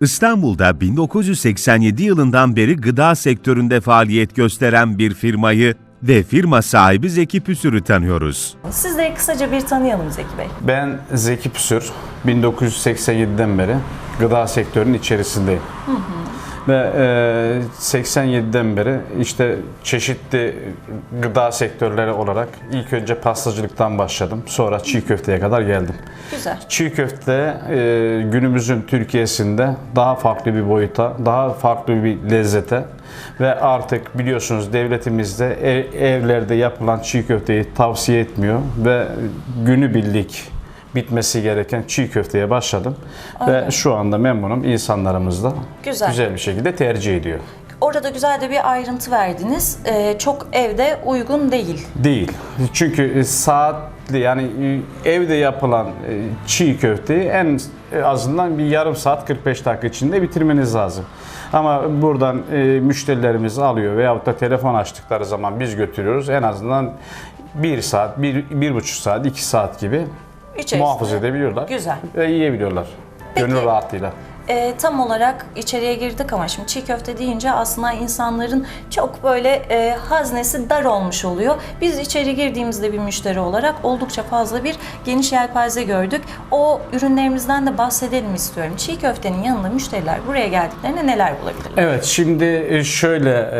İstanbul'da 1987 yılından beri gıda sektöründe faaliyet gösteren bir firmayı ve firma sahibi Zeki Püsür'ü tanıyoruz. Sizleri kısaca bir tanıyalım Zeki Bey. Ben Zeki Püsür. 1987'den beri gıda sektörünün içerisindeyim. Ve e, 87'den beri işte çeşitli gıda sektörleri olarak ilk önce pastacılıktan başladım. Sonra çiğ köfteye kadar geldim. Güzel. Çiğ köfte e, günümüzün Türkiye'sinde daha farklı bir boyuta, daha farklı bir lezzete ve artık biliyorsunuz devletimizde ev- evlerde yapılan çiğ köfteyi tavsiye etmiyor ve günübirlik bitmesi gereken çiğ köfteye başladım ve şu anda memnunum. İnsanlarımız da Güzel. güzel bir şekilde tercih ediyor. Orada güzel de bir ayrıntı verdiniz. Ee, çok evde uygun değil. Değil. Çünkü e, saatli yani e, evde yapılan e, çiğ köfteyi en azından bir yarım saat 45 dakika içinde bitirmeniz lazım. Ama buradan e, müşterilerimiz alıyor veyahut da telefon açtıkları zaman biz götürüyoruz. En azından bir saat, bir, bir buçuk saat, iki saat gibi İçerisinde. muhafaza edebiliyorlar. Güzel. Ve yiyebiliyorlar. Peki. Gönül rahatlığıyla. Ee, tam olarak içeriye girdik ama şimdi çiğ köfte deyince aslında insanların çok böyle e, haznesi dar olmuş oluyor. Biz içeri girdiğimizde bir müşteri olarak oldukça fazla bir geniş yelpaze gördük. O ürünlerimizden de bahsedelim istiyorum. Çiğ köftenin yanında müşteriler buraya geldiklerinde neler bulabilirler? Evet şimdi e, şöyle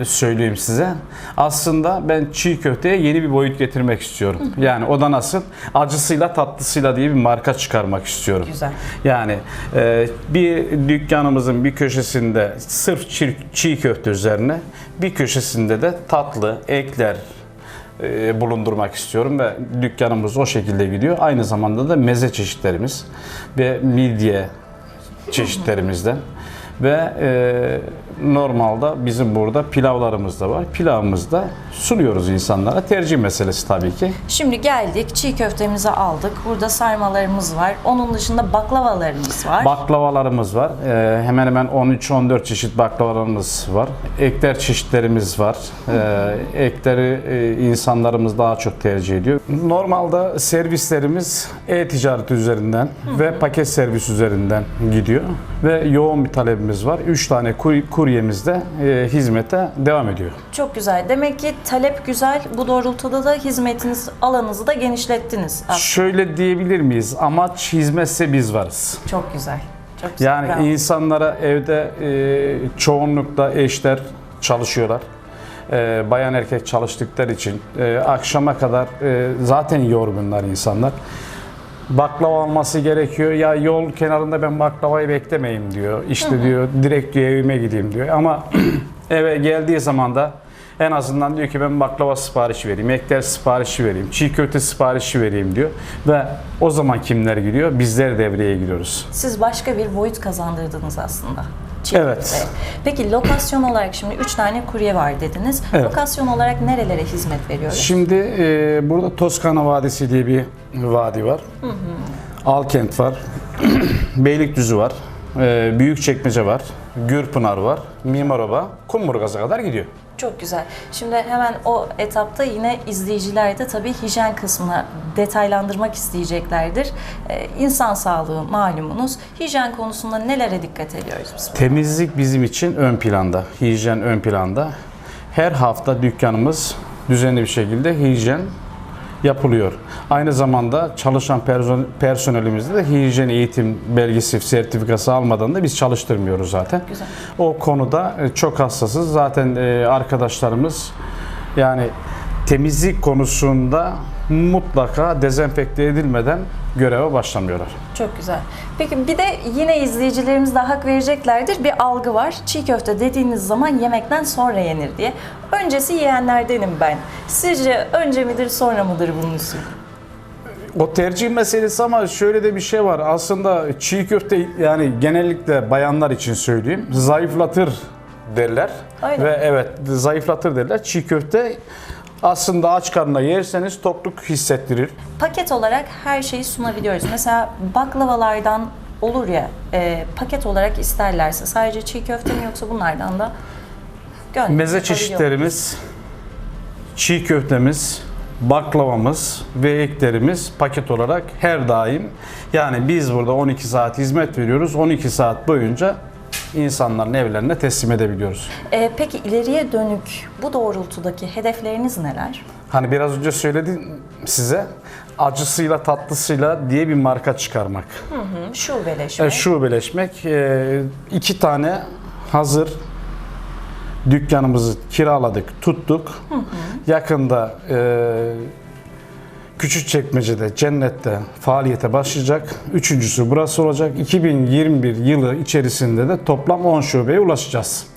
e, söyleyeyim size. Aslında ben çiğ köfteye yeni bir boyut getirmek istiyorum. Yani o da nasıl? Acısıyla tatlısıyla diye bir marka çıkarmak istiyorum. Güzel. Yani e, bir dükkanımızın bir köşesinde sırf çiğ, çiğ köfte üzerine bir köşesinde de tatlı ekler e, bulundurmak istiyorum ve dükkanımız o şekilde gidiyor. Aynı zamanda da meze çeşitlerimiz ve midye çeşitlerimizden ve e, normalde bizim burada pilavlarımız da var. Pilavımızı da sunuyoruz insanlara. Tercih meselesi tabii ki. Şimdi geldik çiğ köftemizi aldık. Burada sarmalarımız var. Onun dışında baklavalarımız var. Baklavalarımız var. Ee, hemen hemen 13-14 çeşit baklavalarımız var. Ekler çeşitlerimiz var. Ee, ekleri e, insanlarımız daha çok tercih ediyor. Normalde servislerimiz e-ticaret üzerinden ve paket servis üzerinden gidiyor. Ve yoğun bir talebimiz var. 3 tane kur- kuryemiz de e, hizmete devam ediyor. Çok güzel. Demek ki talep güzel. Bu doğrultuda da hizmetiniz alanınızı da genişlettiniz. aslında. Şöyle diyebilir miyiz? Amaç hizmetse biz varız. Çok güzel. Çok güzel. Yani Bravo. insanlara evde e, çoğunlukla eşler çalışıyorlar. E, bayan erkek çalıştıkları için e, akşama kadar e, zaten yorgunlar insanlar. Baklava alması gerekiyor. Ya yol kenarında ben baklavayı beklemeyeyim diyor. İşte diyor direkt diyor evime gideyim diyor. Ama eve geldiği zaman da en azından diyor ki ben baklava siparişi vereyim, ekler siparişi vereyim, çiğ köfte siparişi vereyim diyor. Ve o zaman kimler gidiyor? Bizler devreye giriyoruz. Siz başka bir boyut kazandırdınız aslında. Çiğ Evet. Peki lokasyon olarak şimdi 3 tane kurye var dediniz. Evet. Lokasyon olarak nerelere hizmet veriyoruz? Şimdi e, burada Toskana Vadisi diye bir vadi var. Alkent var. Beylikdüzü var. E, Büyükçekmece var. Gürpınar var. Mimaroba, Kumburgaz'a kadar gidiyor. Çok güzel. Şimdi hemen o etapta yine izleyiciler de tabii hijyen kısmına detaylandırmak isteyeceklerdir. Ee, insan sağlığı malumunuz. Hijyen konusunda nelere dikkat ediyoruz biz? Temizlik bizim için ön planda. Hijyen ön planda. Her hafta dükkanımız düzenli bir şekilde hijyen yapılıyor. Aynı zamanda çalışan person- personelimizde de hijyen eğitim belgesi, sertifikası almadan da biz çalıştırmıyoruz zaten. Güzel. O konuda e, çok hassasız. Zaten e, arkadaşlarımız yani temizlik konusunda mutlaka dezenfekte edilmeden göreve başlamıyorlar. Çok güzel. Peki bir de yine izleyicilerimiz de hak vereceklerdir. Bir algı var. Çiğ köfte dediğiniz zaman yemekten sonra yenir diye. Öncesi yiyenlerdenim ben. Sizce önce midir sonra mıdır bunun usulü? O tercih meselesi ama şöyle de bir şey var. Aslında çiğ köfte yani genellikle bayanlar için söyleyeyim. Zayıflatır derler. Öyle. Ve evet zayıflatır derler. Çiğ köfte aslında aç karnına yerseniz tokluk hissettirir. Paket olarak her şeyi sunabiliyoruz. Mesela baklavalardan olur ya e, paket olarak isterlerse sadece çiğ köfte mi yoksa bunlardan da gönderip Meze çeşitlerimiz, çiğ köftemiz, baklavamız ve eklerimiz paket olarak her daim yani biz burada 12 saat hizmet veriyoruz. 12 saat boyunca insanların evlerine teslim edebiliyoruz. E, peki ileriye dönük bu doğrultudaki hedefleriniz neler? Hani biraz önce söyledim size acısıyla tatlısıyla diye bir marka çıkarmak. Hı, Şubeleşme. E, şubeleşmek. E, iki tane hazır dükkanımızı kiraladık, tuttuk. Yakında e, Küçükçekmece'de, Cennet'te faaliyete başlayacak. Üçüncüsü burası olacak. 2021 yılı içerisinde de toplam 10 şubeye ulaşacağız.